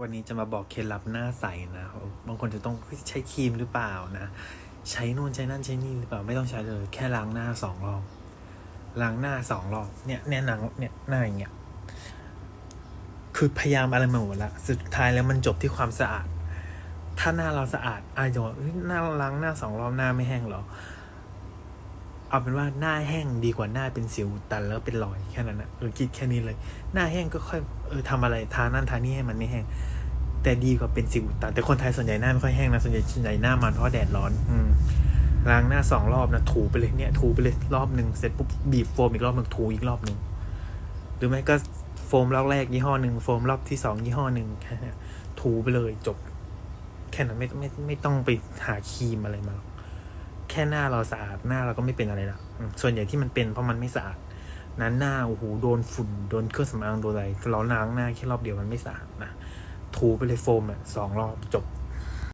วันนี้จะมาบอกเคล็ดลับหน้าใสนะ บางคนจะต้องใช้ครีมหรือเปล่านะ ใช้นู่นใช้นั่นใช้นี่หรือเปล่า ไม่ต้องใช้เลย แค่ล้างหน้าสองรอบ ล้างหน้าสองรอบ เนี่ยเนี่ยหนังเนี่ยหน้าอย่างเงี้ย คือพยายามอะไรมาหมดละ สุดท้ายแล้วมันจบที่ความสะอาด ถ้าหน้าเราสะอาดอายบอกเอ้ยหน้าล้างหน้าสองรอบหน้าไม่แห้งหรอ เอาเป็นว่าหน้าแห้งดีกว่าหน้าเป็นสิวตันแล้วเป็นรอยแค่นั้นนะเออคิดแค่นี้เลย หน้าแห้งก็ค่อยเออทำอะไรทานั่นทานี่ให้มันไม่แห้งแต่ดีกว่าเป็นสิวตันแต่คนไทยส่วนใหญ่หน้าไม่ค่อยแห้งนะส่วนใหญ่ส่วนใหญ่หน้ามันเพราะแดดร้อน อืมล้างหน้าสองรอบนะถูไปเลยเนี่ย ถูไปเลยรอบหนึ่งเสร็จปุ๊บบีบโฟมอีกรอบหนึ่งถูอีกรอบหนึ่งหรือไม่ก็โฟมรอบแรกยี่ห้อหนึ่งโฟมรอบที่สองยี่ห้อหนึ่งแค่ถูไปเลยจบ แค่นั้นไม่ไม่ไม่ต้องไปหาครีมอะไรมาหรอก ค่หน้าเราสะอาดหน้าเราก็ไม่เป็นอะไรละส่วนใหญ่ที่มันเป็นเพราะมันไม่สะอาดนั้นหน้าโอ้โหโดนฝุ่นโดนเครื่องสำอางโดนอะไรเราล้างหน้าแค่รอบเดียวมันไม่สะอาดนะถูไปเลยโฟมอะสองรอบจบ